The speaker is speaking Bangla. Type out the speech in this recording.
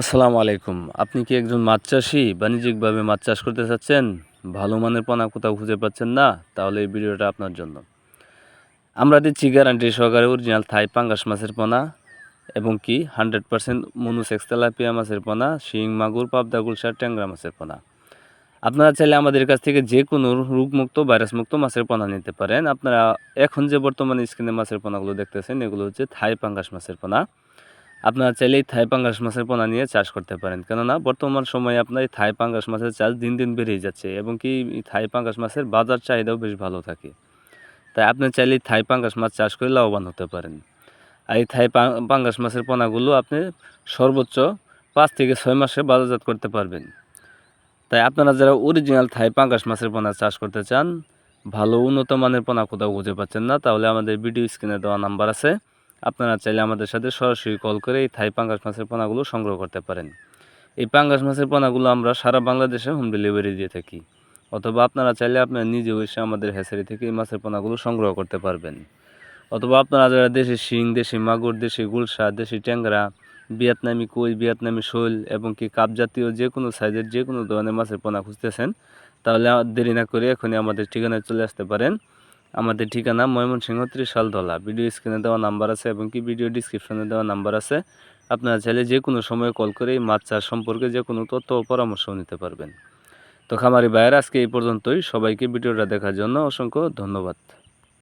আসসালামু আলাইকুম। আপনি কি একজন মাছ চাষি? বাণিজ্যিকভাবে মাছ চাষ করতে চাচ্ছেন? ভালো মানের পোনা কোথাও খুঁজে পাচ্ছেন না? তাহলে এই ভিডিওটা আপনার জন্য। আমরা দিচ্ছি গ্যারান্টি সহকারে অরিজিনাল থাই পাঙ্গাস মাছের পোনা এবং কি হান্ড্রেড পার্সেন্ট মনুসেক্স তেলাপিয়া মাছের পোনা, শিং, মাগুর, পাবদা গুলশা ট্যাংরা মাছের পোনা। আপনারা চাইলে আমাদের কাছ থেকে যে কোনো রোগমুক্ত, ভাইরাসমুক্ত মাছের পোনা নিতে পারেন। আপনারা এখন যে বর্তমানে স্ক্রিনে মাছের পোনাগুলো দেখতেছেন, এগুলো হচ্ছে থাই পাঙ্গাস মাছের পোনা। আপনারা চাইলেই থাই পাঙ্গাস মাছের পোনা নিয়ে চাষ করতে পারেন। কেননা বর্তমান সময়ে আপনার এই থাই পাঙ্গাস মাছের চাষ দিন দিন বেড়েই যাচ্ছে এবং কি থাই পাঙ্গাস মাছের বাজার চাহিদাও বেশ ভালো থাকে। তাই আপনি চাইলেই থাই পাঙ্গাস মাছ চাষ করে লাভবান হতে পারেন। আর এই থাই পাঙ্গাস মাছের পোনাগুলো আপনি সর্বোচ্চ পাঁচ থেকে ছয় মাসে বাজারজাত করতে পারবেন। তাই আপনারা যারা অরিজিনাল থাই পাঙ্গাস মাছের পোনা চাষ করতে চান, ভালো উন্নত মানের পোনা কোথাও খুঁজে পাচ্ছেন না, তাহলে আমাদের ভিডিও স্ক্রিনে দেওয়া নাম্বার আছে। আপনারা চাইলে আমাদের সাথে সরাসরি কল করে এই থাই পাঙ্গাস মাছের পোনাগুলো সংগ্রহ করতে পারেন। এই পাঙ্গাস মাছের পোনাগুলো আমরা সারা বাংলাদেশে হোম ডেলিভারি দিয়ে থাকি। অথবা আপনারা চাইলে আপনারা নিজেও এসে আমাদের হ্যাচারি থেকে এই মাছের পোনাগুলো সংগ্রহ করতে পারবেন। অথবা আপনারা যারা দেশি শিং, দেশি মাগুর, দেশি গুলশা, দেশি ট্যাংরা, ভিয়েতনামি কই, ভিয়েতনামি শোল এবং কি কাপ জাতীয় যে কোনো সাইজের যে কোনো ধরনের মাছের পোনা খুঁজতেছেন, তাহলে দেরি না করে এখনই আমাদের ঠিকানায় চলে আসতে পারেন। আমাদের ঠিকানা ময়মনসিংহ ত্রিশালতলা ভিডিও স্ক্রিনে দেওয়া নাম্বার আছে এবং কি ভিডিও ডিসক্রিপশনে দেওয়া নাম্বার আছে, আপনারা চাইলে যে কোনো সময়ে কল করে এই মাছ চাষ সম্পর্কে যে কোনো তথ্য ও পরামর্শ নিতে পারবেন। তো খামারি ভাইয়ের, আজকে এই পর্যন্তই। সবাইকে ভিডিওটা দেখার জন্য অসংখ্য ধন্যবাদ।